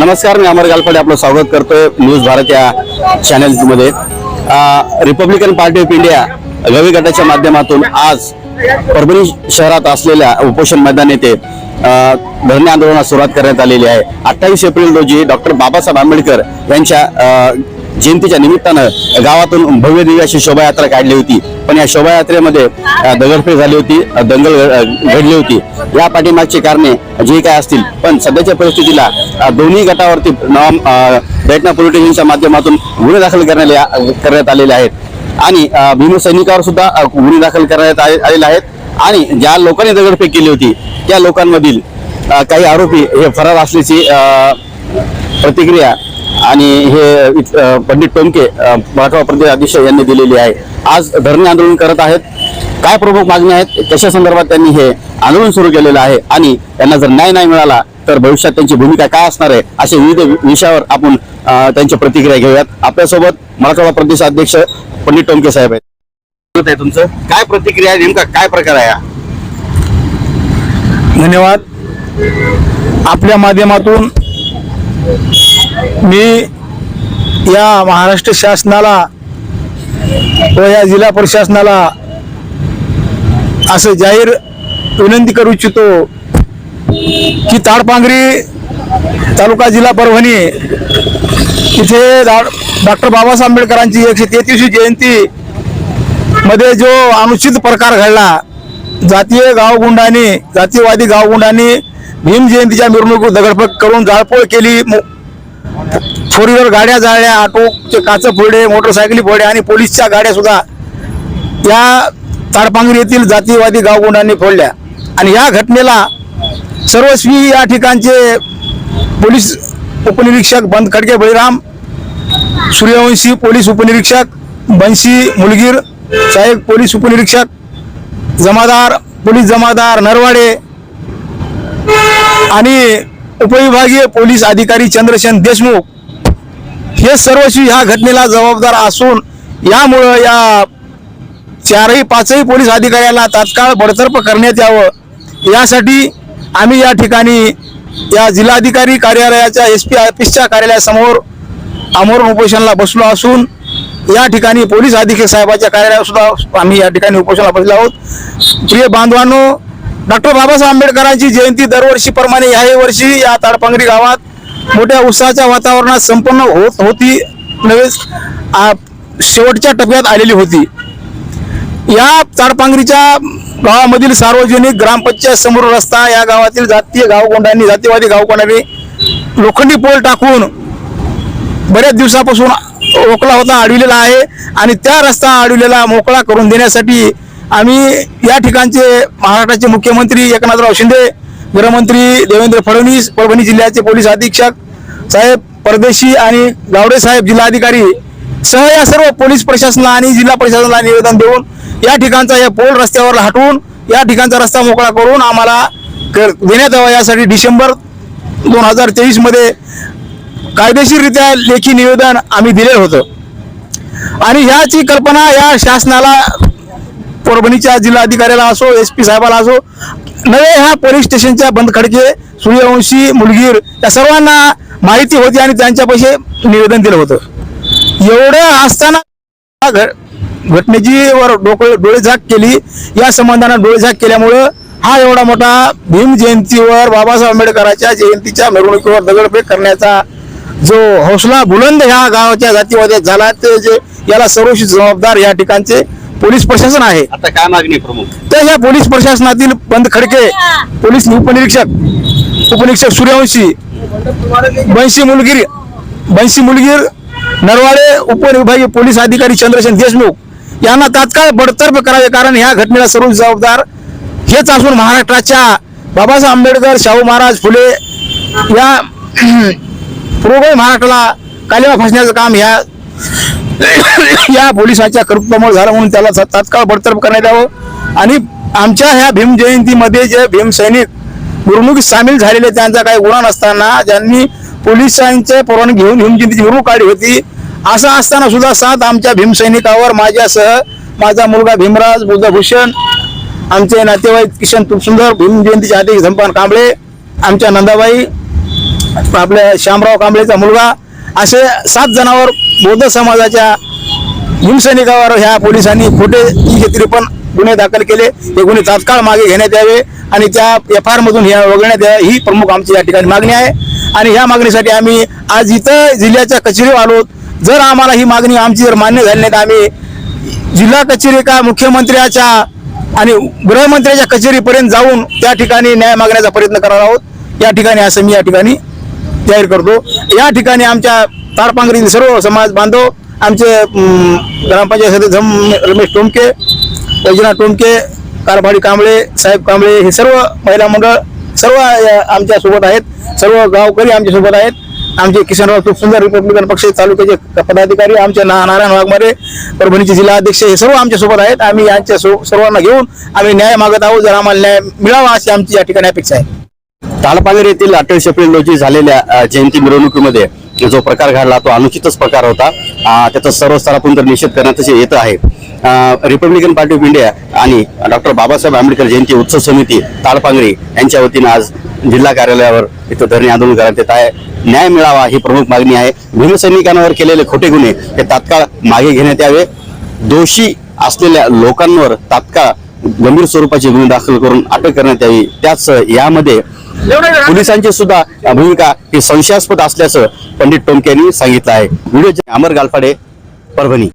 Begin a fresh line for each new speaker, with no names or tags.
नमस्कार मी अमर गालपाडे आपलं स्वागत करतोय न्यूज भारत या चॅनलमध्ये रिपब्लिकन पार्टी ऑफ इंडिया गवी गटाच्या माध्यमातून आज परभणी शहरात असलेल्या उपोषण मैदान येथे धरणे आंदोलनास सुरुवात करण्यात आलेली आहे. अठ्ठावीस एप्रिल रोजी डॉक्टर बाबासाहेब आंबेडकर यांच्या जयंतीच्या निमित्तानं गावातून भव्य दिव्य अशी शोभायात्रा काढली होती. पण या शोभायात्रेमध्ये दगडफेड दगडफेक झाली होती दंगल घडली होती. या पाठीमागची कारणे जे काय असतील पण सध्याच्या परिस्थितीला दोन्ही गटावरती नॉम अ, दैठणा पोलीस स्टेशनच्या माध्यमातून गुन्हे दाखल करण्यात या- करण्यात आलेले आहेत. आणि अ, भीमसैनिकावर सुद्धा गुन्हे दाखल करण्यात आलेले आहेत. आणि ज्या लोकांनी दगडफेक केली होती त्या लोकांमधील काही आरोपी हे फरार असल्याची प्रतिक्रिया आणि हे पंडित टोमके अ, मराठवाडा प्रदेश अध्यक्ष यांनी दिलेली आहे. आज धरणे आंदोलन करत आहेत. काय प्रमुख मागण्या आहेत? कशा संदर्भात त्यांनी हे आंदोलन सुरू केलेलं आहे? आणि त्यांना जर न्याय नाही मिळाला तर भविष्यात त्यांची भूमिका काय असणार आहे? असे विविध विषयावर आपण त्यांची प्रतिक्रिया घेऊयात. आपल्यासोबत मराठवाडा प्रदेश अध्यक्ष पंडित टोमके साहेब आहेत. बोलत आहे तुमचं. काय प्रतिक्रिया आहे? नेमका काय प्रकार आहे
धन्यवाद. आपल्या माध्यमातून मी या महाराष्ट्र शासनाला व या जिल्हा प्रशासनाला असं जाहीर विनंती करू इच्छितो की ताडपांगरी तालुका जिल्हा परभणी इथे डॉक्टर बाबासाहेब आंबेडकरांची एकशे तेहतीसवी जयंती मध्ये जो अनुचित प्रकार घडला जातीय गावगुंडांनी जातीयवादी गावगुंडांनी भीम जयंतीच्या मिरवणूक दगडफेक करून जाळपोळ केली फोर व्हीलर गाड्या जाळल्या ऑटोचे काच फोडले मोटरसायकली फोडले आणि पोलीसच्या गाड्या सुद्धा या ताडपांगरी येथील जातीयवादी गावगुंडांनी फोडल्या. आणि या घटनेला सर्वस्वी या ठिकाणचे पोलीस उपनिरीक्षक बंद खडके बळीराम सूर्यवंशी पोलीस उपनिरीक्षक बंशी मुलगीर साहेब पोलीस उपनिरीक्षक जमादार पोलीस जमादार नरवाडे आणि उपविभागीय पोलीस अधिकारी चंद्रशेन देशमुख हे सर्वस्वी ह्या घटनेला जबाबदार असून यामुळं या चारही पाचही पोलीस अधिकाऱ्याला तात्काळ बडतर्फ करण्यात यावं. यासाठी आम्ही या ठिकाणी या जिल्हाधिकारी कार्यालयाच्या एस पी ऑफिसच्या कार्यालयासमोर आमरण उपोषणाला बसलो असून या ठिकाणी पोलीस अधीक्षक साहेबाच्या कार्यालयात सुद्धा आम्ही या ठिकाणी उपोषणाला बसलो आहोत. प्रिय बांधवांनो डॉक्टर बाबासाहेब आंबेडकरांची जयंती दरवर्षीप्रमाणे याही वर्षी या ताडपांगरी गावात मोठ्या उत्साहाच्या वातावरणात संपन्न होत होती. नव्हेच शेवटच्या टप्प्यात आलेली होती. या ताडपांगरीच्या गावामधील सार्वजनिक ग्रामपंचायत समोर रस्ता या गावातील जातीय गावकोंडांनी जातीवादी गावकोंडांनी लोखंडी पोल टाकून बऱ्याच दिवसापासून रोखला होता अडविलेला आहे. आणि त्या रस्ता अडविलेला मोकळा करून देण्यासाठी आम्ही या ठिकाणचे महाराष्ट्राचे मुख्यमंत्री एकनाथराव शिंदे गृहमंत्री देवेंद्र फडणवीस परभणी जिल्ह्याचे पोलीस अधीक्षक साहेब परदेशी आणि गावडे साहेब जिल्हाधिकारी सह या सर्व पोलीस प्रशासनाला आणि जिल्हा प्रशासनाला निवेदन देऊन या ठिकाणचा या पोल रस्त्यावर हटवून या ठिकाणचा रस्ता मोकळा करून आम्हाला कर- देण्यात यावा. यासाठी डिसेंबर दोन हजार तेवीसमध्ये कायदेशीररित्या लेखी निवेदन आम्ही दिलेलं होतं. आणि ह्याची कल्पना या शासनाला परभणीच्या जिल्हाधिकाऱ्याला असो एस पी साहेबाला असो नवे ह्या पोलीस स्टेशनच्या बंद खडके सूर्यवंशी मुलगीर या सर्वांना माहिती होती आणि त्यांच्यापाशी निवेदन दिलं होतं. एवढं असताना या घटनेची वर डोकं डोळेझाक केली. या संबंधानं डोळेझाक केल्यामुळं हा एवढा मोठा भीम जयंतीवर बाबासाहेब आंबेडकरांच्या जयंतीच्या मिरवणुकीवर दगडफेक करण्याचा जो हौसला बुलंद ह्या गावाच्या जातीवाद्यात झाला ते जे याला सर्वशी जबाबदार या ठिकाणचे पोलीस प्रशासन आहे.
आता काय मागणी आहे प्रमुख?
तर ह्या पोलीस प्रशासनातील बंद खडके पोलीस उपनिरीक्षक उपनिरीक्षक सूर्यवंशी बंशी मुलगीर बंशी मुलगीर नरवाडे उपविभागीय पोलीस अधिकारी चंद्रशेन देशमुख यांना तात्काळ बडतर्फ करावे कारण ह्या घटनेला सर्व जबाबदार हेच असून महाराष्ट्राच्या बाबासाहेब आंबेडकर शाहू महाराज फुले या पूर्व महाराष्ट्राला कालिमा फासण्याचं काम ह्या या पोलिसांच्या कर्तृत्वामुळे झालं म्हणून त्याला तात्काळ बडतर्फ करण्यात यावं. आणि आमच्या ह्या भीम जयंतीमध्ये जे भीमसैनिक सैनिक सामील झालेले त्यांचा काही गुन्हा नसताना ज्यांनी पोलिसांचे परवानगी घेऊन भीम जयंतीची मिरवणूक काढली होती. असं असताना सुद्धा सात आमच्या भीमसैनिकावर माझ्यासह माझा मुलगा भीमराज बुद्धभूषण आमचे नातेवाईक किशन तुपसुंदर भीम जयंतीचे अध्यक्ष धमपान कांबळे आमच्या नंदाबाई आपल्या श्यामराव कांबळेचा मुलगा असे सात जणांवर बौद्ध समाजाच्या हिमसैनिकावर ह्या पोलिसांनी खोटे तीनशे त्रेपन्न गुन्हे दाखल केले. हे गुन्हे तात्काळ मागे घेण्यात यावे आणि त्या एफ आर मधून ह्या वगळण्यात यावे ही प्रमुख आमची या ठिकाणी मागणी आहे. आणि ह्या मागणीसाठी आम्ही आज इथं जिल्ह्याच्या कचेरीवर आलो. जर आम्हाला ही मागणी आमची जर मान्य झाली नाही तर आम्ही जिल्हा कचेरी का मुख्यमंत्र्याच्या आणि गृहमंत्र्याच्या कचेरीपर्यंत जाऊन त्या ठिकाणी न्याय मागण्याचा प्रयत्न करणार आहोत. या ठिकाणी असं मी या ठिकाणी जाहीर करतो. या ठिकाणी आमच्या तारपांगरीतील सर्व समाज बांधव आमचे ग्रामपंचायत सदस्य रमेश टोमके वैजनाथ टोमके कारभाडी कांबळे साहेब कांबळे हे सर्व महिला मंडळ सर्व आमच्यासोबत आहेत. सर्व गावकरी आमच्यासोबत आहेत. आमचे किसनराव खूप सुंदर रिपब्लिकन पक्ष तालुक्याचे पदाधिकारी आमचे ना नारायण वाघमारे परभणीचे जिल्हा अध्यक्ष हे सर्व आमच्यासोबत आहेत. आम्ही यांच्या सर्वांना घेऊन आम्ही न्याय मागत आहोत. जर आम्हाला न्याय मिळावा अशी आमची या ठिकाणी अपेक्षा आहे.
तालपागेर येथील अठ्ठावीस एप्रिल रोजी झालेल्या जयंती मिरवणुकीमध्ये जो प्रकार घडला तो अनुचितच प्रकार होता. त्याचा सर्व स्तरातून तर निषेध करण्यात येत आहे. रिपब्लिकन पार्टी ऑफ इंडिया आणि डॉक्टर बाबासाहेब आंबेडकर जयंती उत्सव समिती ताळपांगरी यांच्या वतीनं आज जिल्हा कार्यालयावर इथं धरणे आंदोलन करण्यात येत आहे. न्याय मिळावा ही प्रमुख मागणी आहे. भीमसैनिकांवर केलेले खोटे गुन्हे हे तात्काळ मागे घेण्यात यावे. दोषी असलेल्या लोकांवर तात्काळ गंभीर स्वरूपाची गुन्हे दाखल करून अटक करण्यात यावी. त्याच यामध्ये पोलिसांची सुद्धा भूमिका ही संशयास्पद असल्याचं पंडित टोमके यांनी सांगितलं आहे. व्हिडिओ अमर गालफाडे परभणी.